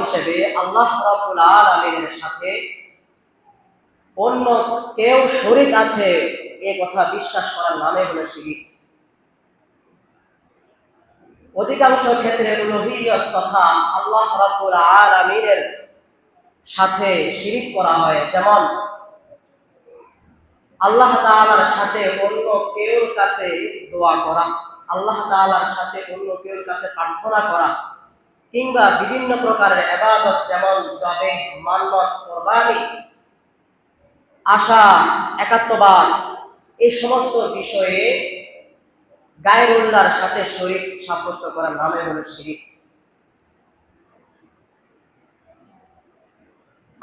হিসেবে আল্লাহ রাব্বুল আলামিনের সাথে অন্য কেউ শরীক আছে, এ কথা বিশ্বাস করার নামে হলো শিরিক। অধিকাংশ ক্ষেত্রে উলুহিয়ত তথা আল্লাহ রাব্বুল আলামিনের সাথে শিরিক করা হয়। যেমন, আল্লাহ তাআলার সাথে অন্য কেউর কাছে দোয়া করা, আল্লাহ তাআলার সাথে অন্য কেউর কাছে প্রার্থনা করা কিংবা বিভিন্ন প্রকারের এবাদত যেমন জবে মান্নত কোরবানি, আশা, একাত্মবাদ, এই সমস্ত বিষয়ে গায়রুল্লাহর সাথে শরীর সাব্যস্ত করার নামে হলো শিরিক।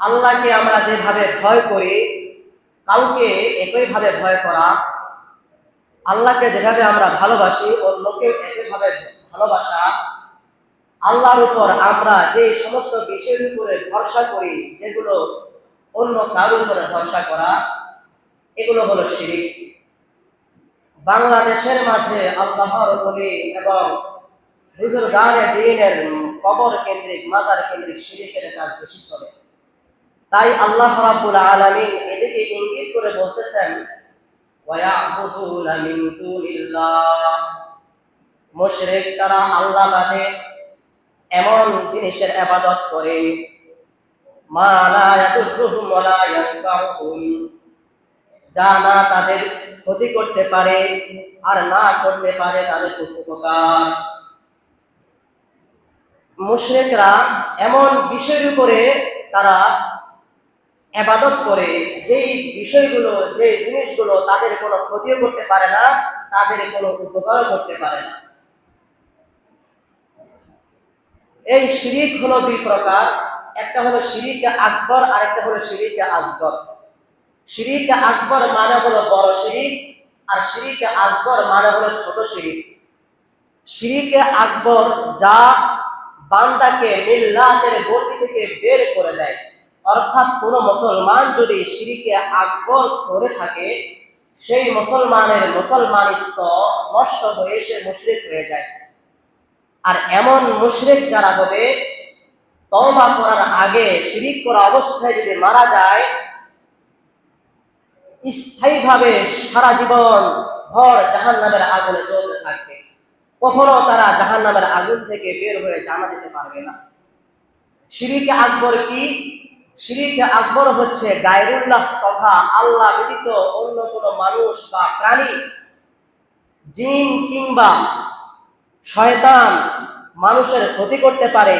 আল্লাহকে আমরা যেভাবে ভয় করি, কাউকে একইভাবে ভয় করা, আল্লাহকে যেভাবে আমরা ভালোবাসি, অন্যকে একইভাবে ভালোবাসা আল্লাহর উপর আমরা যে সমস্ত বিষয়ের উপরে ভরসা করি, যেগুলো অন্য কারোর উপরে ভরসা করা, এগুলো হলো শিরিক। বাংলাদেশের মাঝে আল্লাহর বলি এবং হুজুর গানে দিনের কবর কেন্দ্রিক, মাজার কেন্দ্রিক শিরিকের কাজ বেশি চলে। তাই আল্লাহ রাব্বুল আলামিন এদিকে ইঙ্গিত করে বলতেছেন মুশরিক তারা আল্লাহ বাদে এমন জিনিসের ইবাদত করে। যা না তাদের ক্ষতি করতে পারে আর না করতে পারে তাদের উপকার। মুশরিকরা এমন বিষয়ের উপরে তারা এবাদত করে, যেই বিষয়গুলো যে জিনিসগুলো তাদের কোনো ক্ষতিও করতে পারে না, তাদের কোনো উপকারও করতে পারে না। এই শিরিক হলো দুই প্রকার। একটা হলো শিরিকে আকবর আর একটা হলো শিরিকে আসগর। শিরিকে আকবর মানে হলো বড় শিরিক, আর শিরিকে আসগর মানে হলো ছোট শিরিক। শিরিকে আকবর যা বান্দাকে মিল্লাতের গন্ডি থেকে বের করে দেয়। অর্থাৎ কোন মুসলমান যদি শিরিকে আকবর করে থাকে, সেই মুসলমানের মুসলমানিত্ব নষ্ট হয়ে সে মুশরিক হয়ে যায়। আর এমন মুশরিক যারা হবে, তওবা করার আগে, শিরিক করা অবস্থায় যদি মারা যায়, স্থায়ীভাবে সারা জীবন ভর জাহান নামের আগুনে জ্বলতে থাকবে। কখনো তারা জাহান নামের আগুন থেকে বের হয়ে জানা যেতে পারবে না। শিরিকে আকবর কি? শিরিকে আকবর হচ্ছে গায়রুল্লাহ তথা আল্লাহ ব্যতীত অন্য কোনো মানুষ বা প্রাণী, জিন কিংবা শয়তান মানুষের ক্ষতি করতে পারে,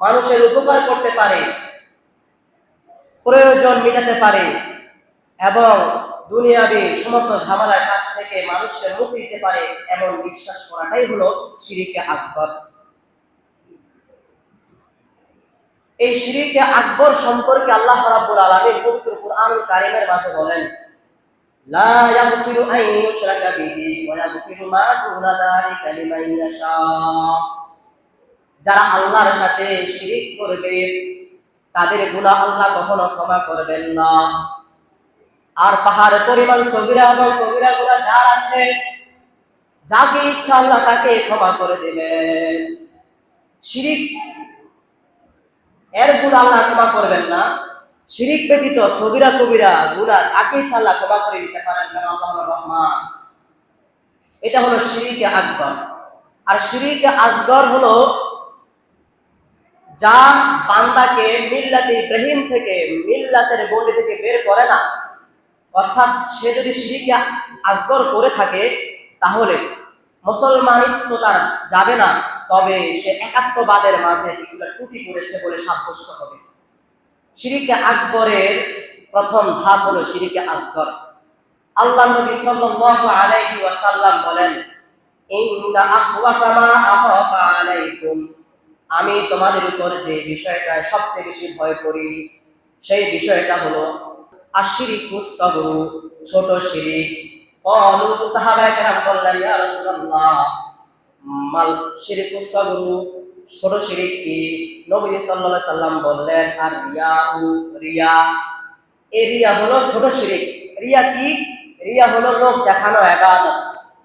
মানুষের উপকার করতে পারে, প্রয়োজন মেটাতে পারে এবং দুনিয়াবি সমস্ত ঝামেলার কাছ থেকে মানুষকে মুক্তি দিতে পারে এমন বিশ্বাস করাটাই হলো শিরিকে আকবর। এই শিরিকে আকবর সম্পর্কে আল্লাহ রাব্বুল আলামিন পবিত্র কুরআনুল কারীমের মাঝে বলেন ইয়াগফিরু আন ইউশরাকা বিহি ওয়া ইয়াগফিরু মা দুনা যালিকা লিমান ইয়াশা যারা আল্লাহর সাথে শিরিক করবে, তাদের গুনাহ আল্লাহ কখনো ক্ষমা করবেন না। আর পাহাড় পরিমাণ সগিরা এবং কবিরা গুনাহ যার আছে, যাকে ইচ্ছা আল্লাহ তাকে ক্ষমা করে দেবেন। শিরিক, এর গুণ আল্লাহ ক্ষমা করবেন না। শিরিক ব্যতীত সবিরা কবিরা গুণা যাকে আল্লাহ ক্ষমা করে দিতে পারেন আল্লাহ রহমান। এটা হলো শিরিকে আকবর। আর শিরিকে আসগর হলো যা বান্দাকে মিল্লাতে ইব্রাহিম থেকে, মিল্লাতের গন্ডি থেকে বের করে না। অর্থাৎ সে যদি শিরিকে আসগর করে থাকে, তাহলে মুসলমানিত্ব তার যাবে না, তবে সে একাত্মবাদের মাঝে কিছুটা টুটি পড়েছে বলে সাব্যস্ত হবে। সিরিকে আকবরের প্রথম ধাপ হলো সিরিকে আসগর। আল্লাহ নবী সাল্লাল্লাহু আলাইহি ওয়াসাল্লাম বলেন ইন্না আখওয়াফা মা আলাইকুম। আমি তোমাদের উপর যে বিষয়টা সবচেয়ে বেশি ভয় করি, সেই বিষয়টা হলো, আশিরিকু সবরু, ছোট শিরিক। কলু সাহাবায়ে কেরাম বললেন, ইয়া রাসূলুল্লাহ, মাল শিরিকু ছোট শিরিক কি নবী সাল্লাল্লাহু সাল্লাম বললেন, আর রিয়াউ রিয়া। এই রিয়া হলো ছোট শিরিক রিয়া কি? রিয়া হলো লোক দেখানো ইবাদত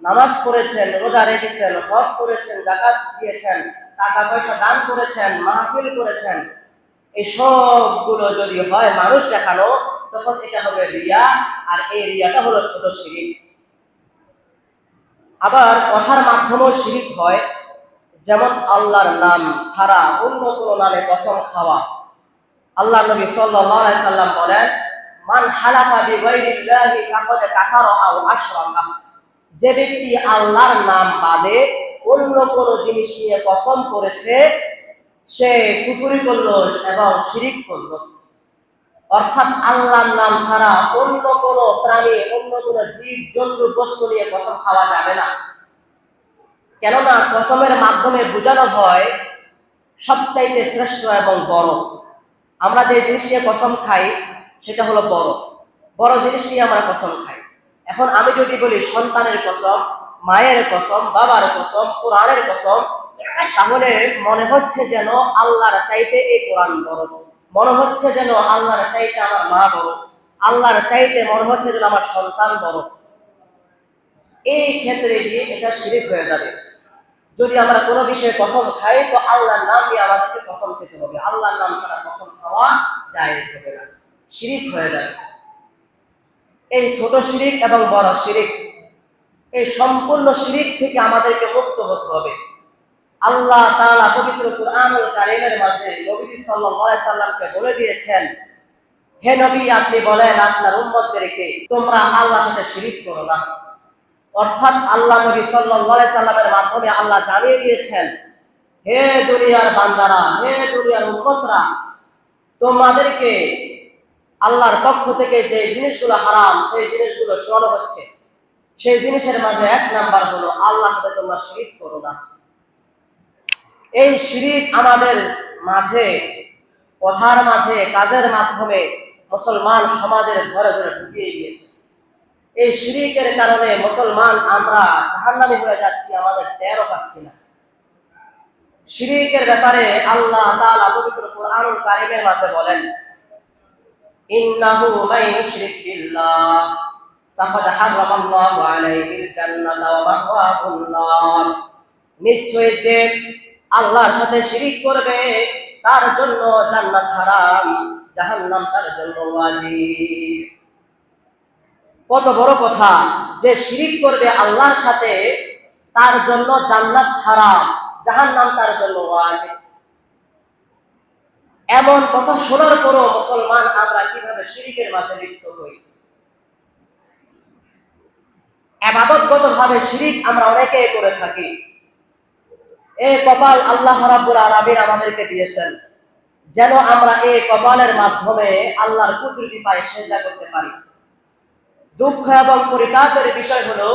নামাজ পড়েছেন, রোজা রেখেছেন, হজ করেছেন, যাকাত দিয়েছেন টাকা পয়সা দান করেছেন, মাহফিল করেছেন। এই সবগুলো যদি হয় মানুষ দেখানো, তখন এটা হবে রিয়া, আর এই রিয়াটা হলো ছোট শিরিক আবার কথার মাধ্যমেও শিরিক হয় যেমন আল্লাহর নাম ছাড়া অন্য কোনো নামে কসম খাওয়া। আল্লাহ নবী আলাইহি সাল্লাম বলেন, মান হালাফা বিগাইরিল্লাহি ফাকাদ কাফারা আও আশরাকা। যে ব্যক্তি আল্লাহর নাম বাদে অন্য কোন জিনিস নিয়ে কসম করেছে, সে কুফরি করল এবং শিরিক করল। অর্থাৎ আল্লাহর নাম ছাড়া অন্য কোন প্রাণী, অন্য কোন জীব, জন্তু, বস্তু নিয়ে কসম খাওয়া যাবে না। কেননা কসমের মাধ্যমে বোঝানো হয় সবচাইতে শ্রেষ্ঠ এবং বড়। আমরা যে জিনিস নিয়ে কসম খাই, সেটা হলো বড়। বড় জিনিস নিয়ে আমরা কসম খাই। এখন আমি যদি বলি সন্তানের কসম, মায়ের কসম, বাবার কসম, কোরআনের কসম, তাহলে মনে হচ্ছে যেন আল্লাহর চাইতে এই কোরআন বড়। মনে হচ্ছে যেন আল্লাহর চাইতে আমার মা বড়। আল্লাহর চাইতে মনে হচ্ছে যেন আমার সন্তান বড়। এই ক্ষেত্রে গিয়ে এটা শিরিক হয়ে যাবে। যদি আমরা কোনো বিষয়ে কসম খাই, তো আল্লাহর নাম নিয়ে আমাদেরকে কসম খেতে হবে। আল্লাহর নাম ছাড়া কসম খাওয়া জায়েজ হবে না। শিরিক হয়ে যাবে। এই ছোট শিরিক এবং বড় শিরিক, এই সম্পূর্ণ শিরিক থেকে আমাদেরকে মুক্ত হতে হবে। আল্লাহ তাআলা পবিত্র কুরআনুল কারীমের মাঝে নবী সাল্লাল্লাহু আলাইহি সাল্লামকে বলে দিয়েছেন, হে নবী, আপনি বলেন আপনার উম্মতদেরকে, তোমরা আল্লাহর সাথে শিরিক করো না। অর্থাৎ আল্লাহ নবী আলাইহি সাল্লামের মাধ্যমে আল্লাহ জানিয়ে দিয়েছেন, হে দুনিয়ার বান্দারা, হে দুনিয়ার উম্মতরা, তোমাদেরকে আল্লাহর পক্ষ থেকে যে জিনিসগুলো হারাম, সেই জিনিসগুলো শোনানো হচ্ছে। সেই জিনিসের মাঝে এক নাম্বার হলো আল্লাহ সাথে তোমরা শিরিক করো না। এই শিরিক আমাদের মাঝে, কথার মাঝে, কাজের মাধ্যমে মুসলমান সমাজের ঘরে ঘরে ঢুকিয়ে গিয়েছে এই শিরিকের কারণে মুসলমান আমরা জাহান্নামী হয়ে যাচ্ছি, আমাদের টেরও পাচ্ছি না। শিরিকের ব্যাপারে আল্লাহ তাআলা পবিত্র কোরআনুল কারীমের মাঝে বলেন, ইন্নাহু মান ইউশরিক বিল্লাহ, ফাকাদ হারামাল্লাহু আলাইহিল জান্নাতা ওয়া মাওয়াহুন নার। নিশ্চয় যে আল্লাহর সাথে শিরিক করবে, তার জন্য জান্নাত হারাম, জাহান্নাম তার জন্য ওয়াজিব। কত বড় কথা যে শিরিক করবে আল্লাহর সাথে, তার জন্য জান্নাত হারাম, জাহান্নাম তার জন্য এমন কথা শোনার পরও মুসলমান আমরা কীভাবে শিরিকের মাঝে লিপ্ত হই? আবাদতগত ভাবে শিরিক আমরা অনেকে করে থাকি। এই কপাল আল্লাহ রাব্বুল আলামিন আমাদেরকে দিয়েছেন, যেন আমরা এই কপালের মাধ্যমে আল্লাহর কুদরতি পায়ে সেজদা করতে পারি। দুঃখ এবং পরিতাপের বিষয় হলো,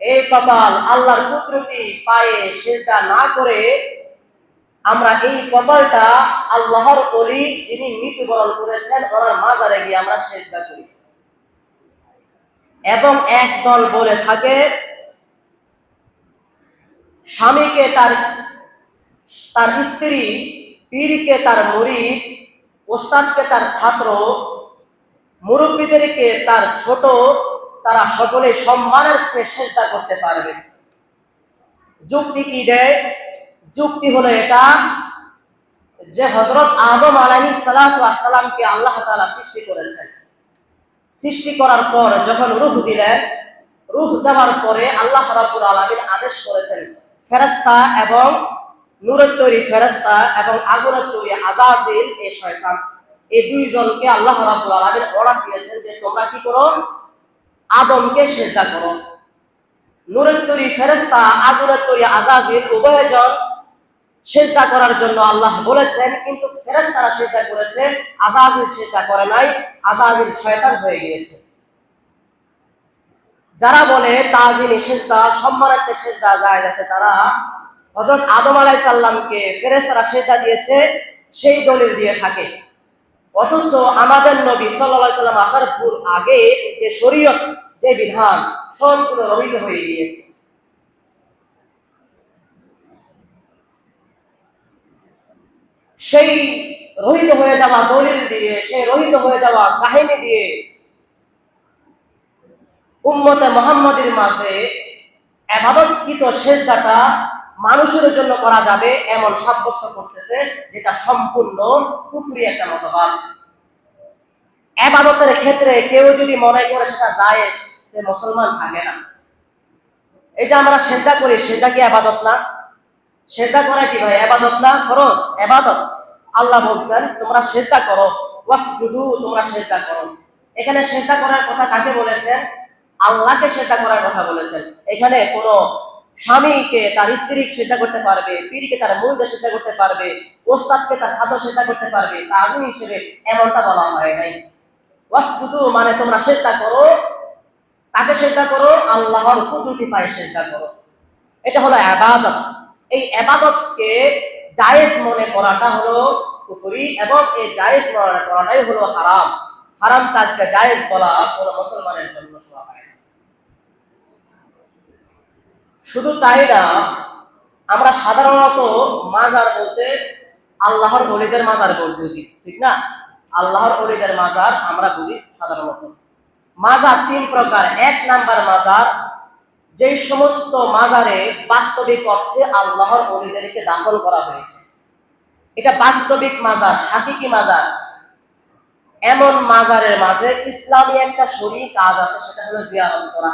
এই কপাল আল্লাহর কুদরতি পায়ে সেজদা না করে আমরা এই কপালটা আল্লাহর অলি যিনি মৃত্যুবরণ করেছেন, ওনার মাজারে গিয়ে আমরা সেজদা করি। এবং একদল বলে থাকে, স্বামীকে তার তার স্ত্রী, পীরকে তার মুরিদ ওস্তাদকে তার ছাত্র মুরব্বীদেরকে তার ছোট, তারা সকলে সম্মানের চেষ্টা করতে পারবে। যুক্তি কি দেয়? যুক্তি হলো এটা যে হজরত আদম আলাহি সালামকে আল্লাহ তালা সৃষ্টি করেছেন। সৃষ্টি করার পর যখন রুহ দিলেন, রুহ দেওয়ার পরে আল্লাহ রাবুল আলমিন আদেশ করেছেন ফেরস্তা এবং নূরের তৈরি ফেরস্তা এবং আগুনের তৈরি আজাজিল এই শয়তান। এই দুইজনকে আল্লাহ রাবুল আলমিন অর্ডার দিয়েছেন যে তোমরা কি করো? আদমকে সেজদা করো। ফেরস্তা আগুনের তৈরি আজাজিল উভয়জন করার জন্য আল্লাহ বলেছেন, কিন্তু ফেরেস্তারা করেছে করে নাই আজাজিল শয়তান হয়ে গিয়েছে। যারা বলে তাজিনী সেজদা, সম্মানার্থে সেজদা যায় আছে তারা হজরত আদম আলাই সাল্লামকে ফেরেস্তারা সেজদা দিয়েছে, সেই দলিল দিয়ে থাকে। অথচ আমাদের নবী সাল্লাহ সাল্লাম আসার পূর আগে যে শরীয়ত, যে বিধান সম্পূর্ণ রহিত হয়ে গিয়েছে। সেই রহিত হয়ে যাওয়া দলিল দিয়ে, সেই রহিত হয়ে যাওয়া কাহিনী দিয়ে উম্মতে মোহাম্মদের মাঝে আবাদতকৃত শেষদাটা মানুষের জন্য করা যাবে এমন সাব্যস্ত করতেছে যেটা সম্পূর্ণ কুফরি একটা মতবাদ। এবাদতের ক্ষেত্রে কেউ যদি মনে করে সেটা যায় সে মুসলমান থাকে না। এই যে আমরা সেজদা করি সেটা কি আবাদত না? সেজদা করা কি ভাই আবাদত না? ফরজ আবাদত আল্লাহ বলছেন, তোমরা সেজদা করো। ওয়াসজুদু, তোমরা সেজদা করো। এখানে সেজদা করার কথা কাকে বলেছেন? আল্লাহকে সেজদা করার কথা বলেছেন। এখানে কোনো স্বামীকে তার স্ত্রীকে সেজদা করতে পারবে, পীরকে তার মূলদে সেজদা করতে পারবে, ওস্তাদকে তার ছাত্র সেজদা করতে পারবে তাজুম হিসেবে এমনটা বলা হয় নাই। ওয়াসজুদু মানে তোমরা সেজদা করো, তাকে সেজদা করো, আল্লাহর কুদরতি পায়ে সেজদা করো। এটা হলো আবাদত। এই আবাদতকে জায়েজ মনে করাটা হলো কুফরি এবং এই জায়েজ মনে করাটাই হলো হারাম। হারাম কাজকে জায়েজ বলা কোনো মুসলমানের জন্য শোভা পায় না শুধু তাই না, আমরা সাধারণত মাজার বলতে আল্লাহর অলিদের মাজার বুঝি, ঠিক না? আল্লাহর অলিদের মাজার আমরা বুঝি সাধারণত। মাজার তিন প্রকার। এক নাম্বার মাজার যে সমস্ত মাজারে বাস্তবিক অর্থে আল্লাহর অলিদেরকে দাফন করা হয়েছে। এটা বাস্তবিক মাজার, হাকিকি মাজার। এমন মাজারের মাঝে ইসলামী একটা শরীর কাজ আছে, সেটা হলো জিয়ারত করা।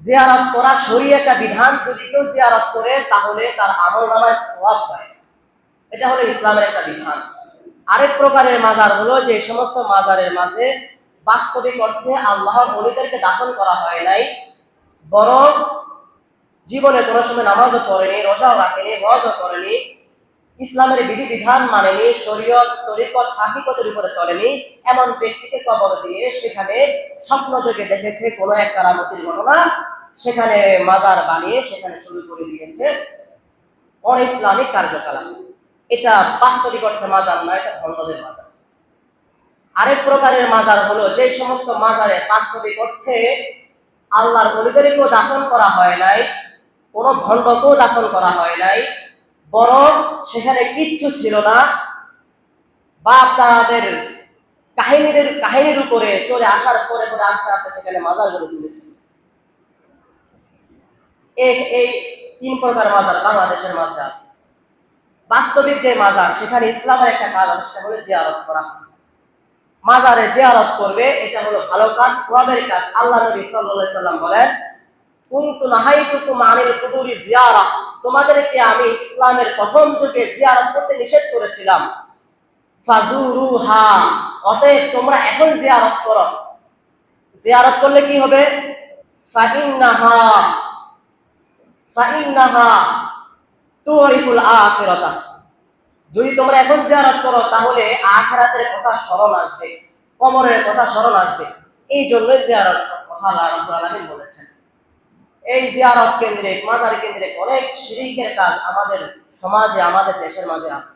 জিয়ারত করা শরী একটা বিধান যদি কেউ জিয়ারত করে, তাহলে তার আমল নামায় সওয়াব পায় এটা হলো ইসলামের একটা বিধান। আরেক প্রকারের মাজার হলো যে সমস্ত মাজারের মাঝে বাস্তবিক অর্থে আল্লাহর অলিদেরকে দাফন করা হয় নাই, বরং জীবনে কোনো সময় নামাজও পড়েনি, রোজাও রাখেনি, হজও করেনি ইসলামের বিধিবিধান মানেনি, শরীয়ত, তরিকত, হাকিকতের উপরে চলেনি। এমন ব্যক্তিকে কবর দিয়ে সেখানে স্বপ্ন থেকে দেখেছে কোনো এক কারামতির ঘটনা। সেখানে মাজার বানিয়ে সেখানে শুরু করে দিয়েছে অন ইসলামিক কার্যকলাপ। এটা বাস্তবিক অর্থে মাজার না, এটা ভণ্ডদের মাজার। আরেক প্রকারের মাজার হলো যে সমস্ত মাজারে বাস্তবিক অর্থে আল্লাহর অলিদেরকেও দাফন করা হয় নাই, কোনো ভণ্ডকেও দাফন করা হয় নাই বরং সেখানে কিচ্ছু ছিল না। বা তাদের কাহিনীদের, কাহিনীর উপরে চলে আসার পরে পরে আস্তে আস্তে সেখানে মাজার গড়ে তুলেছে। এই তিন প্রকার মাজার বাংলাদেশের মাঝে আছে। বাস্তবিক যে মাজার, সেখানে ইসলামের একটা কাজ আছে, সেটা হলো জিয়ারত করা। মাজারে জিয়ারত করবে, এটা হলো ভালো কাজ সোয়াবের কাজ। আল্লাহ নবী সাল্লাল্লাহু সাল্লাম বলেন তোমাদেরকে আমি ইসলামের প্রথম যুগে জিয়ারত করতে নিষেধ করেছিলাম। অতএব তোমরা এখন জিয়ারত করো। জিয়ারত করলে কি হবে? যদি তোমরা এখন জিয়ারত করো, তাহলে আখিরাতের কথা স্মরণ আসবে, কবরের কথা স্মরণ আসবে। এই জন্যই জিয়ারত কথা বলেছেন। এই জিয়ারত কেন্দ্রিক, মাজার কেন্দ্রিক অনেক শিরিকের কাজ আমাদের সমাজে, আমাদের দেশের মাঝে আছে।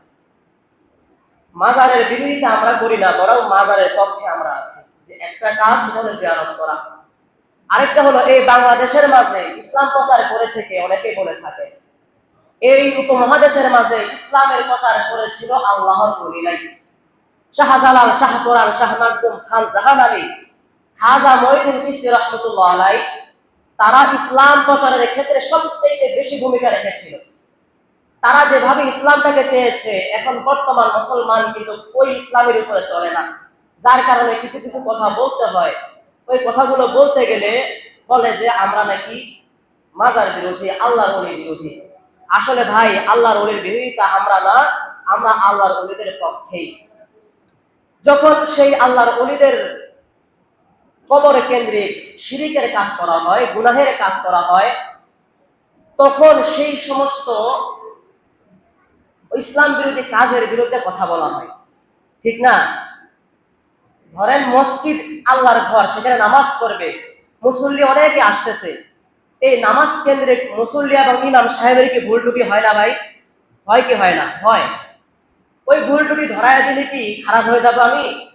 মাজারের বিরোধিতা আমরা করি না, বরং মাজারের পক্ষে আমরা আছি। যে একটা কাজ সেটা হলো জিয়ারত করা। আরেকটা হলো, এই বাংলাদেশের মাঝে ইসলাম প্রচার করেছে কে? অনেকেই বলে থাকে। এই উপমহাদেশের মাঝে ইসলামের প্রচার করেছিল আল্লাহর বলিলাই শাহজালাল শাহ কোরআন, শাহ মাকদুম খান জাহান আলী। খাজা মহিদিন সৃষ্টি রহমতুল্লাহ আলাই তারা ইসলাম প্রচারের ক্ষেত্রে সবচেয়ে বেশি ভূমিকা রেখেছিল। তারা যেভাবে ইসলামটাকে চেয়েছে, এখন বর্তমান মুসলমান কিন্তু ওই ইসলামের উপরে চলে না। যার কারণে কিছু কিছু কথা বলতে হয়। ওই কথাগুলো বলতে গেলে বলে যে, আমরা নাকি মাজার বিরোধী, আল্লাহর অলির বিরোধী। আসলে ভাই, আল্লাহর অলির বিরোধিতা আমরা না, আমরা আল্লাহর অলিদের পক্ষেই। যখন সেই আল্লাহর অলিদের কবর কেন্দ্রিক শিরিকের কাজ করা হয়, গুনাহের কাজ করা হয়, তখন সেই সমস্ত ইসলাম বিরোধী কাজের বিরুদ্ধে কথা বলা হয়। ঠিক না? ধরেন মসজিদ আল্লাহর ঘর, সেখানে নামাজ পড়বে, মুসল্লি অনেকে আসতেছে। এই নামাজ কেন্দ্রিক মুসল্লি এবং ইমাম সাহেবের কি ভুল হয় না ভাই? হয় কি হয় না? হয়। ওই ভুল ধরায় দিলে কি খারাপ হয়ে যাব আমি?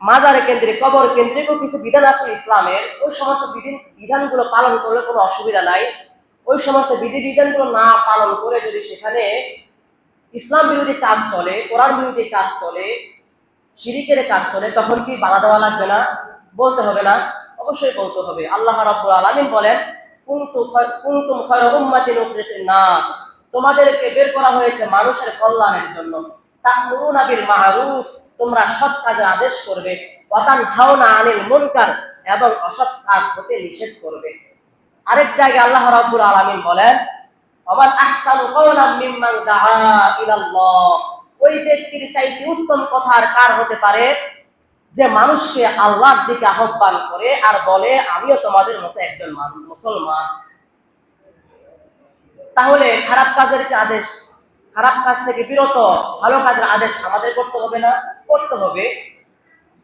মাজারে কেন্দ্রিক কবর কেন্দ্রিকও কিছু বিধান আছে ইসলামের, ওই সমস্ত বিধি- বিধানগুলো পালন করলে কোনো অসুবিধা নাই। ওই সমস্ত বিধি বিধানগুলো না পালন করে যদি সেখানে ইসলাম বিরোধী কাজ চলে, কোরআন বিরোধী কাজ চলে, শিরিকের কাজ চলে, তখন কি বাধা দেওয়া লাগবে না? বলতে হবে না? অবশ্যই বলতে হবে। আল্লাহ রাব্বুল আলামিন বলেন কুনতুম খায়রা উম্মাতিন নাস। তোমাদেরকে বের করা হয়েছে মানুষের কল্যাণের জন্য। তা'মুরুনা বিল মা'রুফ তোমরা সৎ কাজের আদেশ করবে ওয়া তানহাউনা আনিল মুনকার এবং অসৎ কাজ হতে নিষেধ করবে। আরেক জায়গায় আল্লাহ রাব্বুল আলামিন বলেন, ওমান আহসানু কাওলাম মিম্মান দাআ ইলাল্লাহ। ওই ব্যক্তির চাইতে উত্তম কথা আর কার হতে পারে? যে মানুষকে আল্লাহর দিকে আহ্বান করে আর বলে, আমিও তোমাদের মতো একজন মুসলমান। তাহলে খারাপ কাজের কি আদেশ? খারাপ কাজ থেকে বিরত, ভালো কাজের আদেশ আমাদের করতে হবে না, করতে হবে।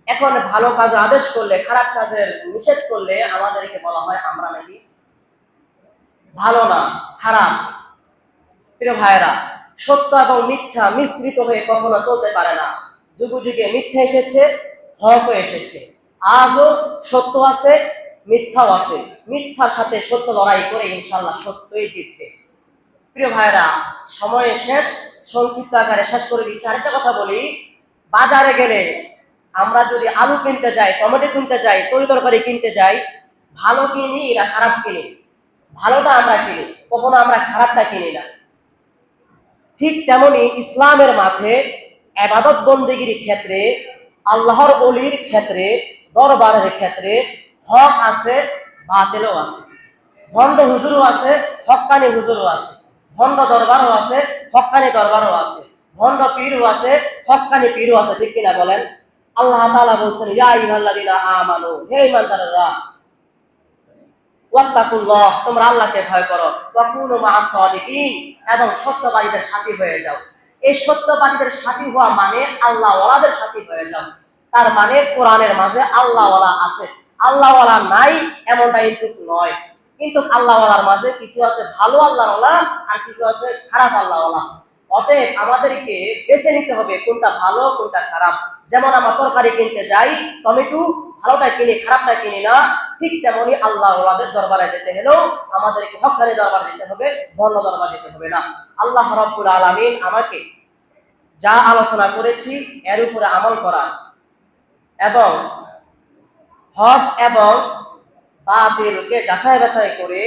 এখন ভালো কাজের আদেশ করলে, খারাপ কাজের নিষেধ করলে আমাদেরকে বলা হয় আমরা নাকি ভালো না, খারাপ। প্রিয় ভাইয়েরা, সত্য এবং মিথ্যা মিশ্রিত হয়ে কখনো চলতে পারে না। যুগ যুগে মিথ্যা এসেছে, হকও এসেছে। আজও সত্য আছে, মিথ্যাও আছে। মিথ্যার সাথে সত্য লড়াই করে ইনশাল্লাহ সত্যই জিতবে। প্রিয় ভাইরা সময় শেষ, সংক্ষিপ্ত আকারে শেষ করে দিচ্ছি। আরেকটা কথা বলি, বাজারে গেলে আমরা যদি আলু কিনতে যাই, টমেটো কিনতে যাই, তরি তরকারি কিনতে যাই, ভালো কিনি না খারাপ কিনি? ভালোটা আমরা কিনি, কখনো আমরা খারাপটা কিনি না। ঠিক তেমনি ইসলামের মাঝে আবাদত বন্দিগির ক্ষেত্রে, আল্লাহর অলির ক্ষেত্রে, দরবারের ক্ষেত্রে হক আছে, বাতিলও আছে। ভণ্ড হুজুরও আছে হক্কানি হুজুরও আছে। ভণ্ড দরবারও আছে হক্কানি দরবারও আছে। ভণ্ড পীরও আছে হক্কানি পীরও আছে, ঠিক কিনা বলেন? আল্লাহ তাআলা বলছেন, ইয়া আইয়ুহাল্লাযীনা আমানু, হে ঈমানদাররা, ওয়াত্তাকুল্লাহ, তোমরা আল্লাহকে ভয় করো। ওয়াকুনু মা'আস সাদিকিন, এবং সত্যবাদীদের সাথী হয়ে যাও। এই সত্যবাদীদের সাথী হওয়া মানে আল্লাহ ওয়ালাদের সাথী হয়ে যাও। তার মানে কোরআনের মাঝে আল্লাহ ওয়ালা আছে। আল্লাহ ওয়ালা নাই এমনটা কিন্তু নয়। কিন্তু আল্লাহ ওয়ালার মাঝে কিছু আছে ভালো আল্লাহ ওয়ালা আর কিছু আছে খারাপ আল্লাহ ওয়ালা অতএব আমাদেরকে বেছে নিতে হবে কোনটা ভালো, কোনটা খারাপ। যেমন আমরা তরকারি কিনতে যাই, টমেটো ভালোটা কিনি, খারাপটা কিনি না, ঠিক তেমনি আল্লাহ দরবারে যেতে হলেও আমাদেরকে হকানি দরবারে যেতে হবে, বর্ণ দরবার যেতে হবে না। আল্লাহ রব্বুল আলামিন আমাকে যা আলোচনা করেছি এর উপরে আমল করা এবং হক এবং বাতিলকে যাচাই বাছাই করে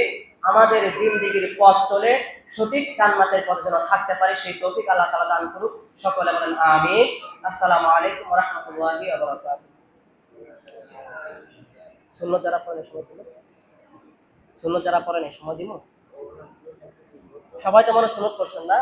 আমাদের জিন্দিগির পথ চলে সঠিক জান্নাতের পথে যেন থাকতে পারি, সেই তৌফিক আল্লাহ তাআলা দান করুক। সকলে বলেন আমিন। আসসালামু আলাইকুম রাহমাতুল্লাহি বারাকাতুহু সুন্নত যারা পড়েন সময় দিল সুন্নত যারা পড়েন সময় দিব সবাই তো মনে সুন্নত করছেন না।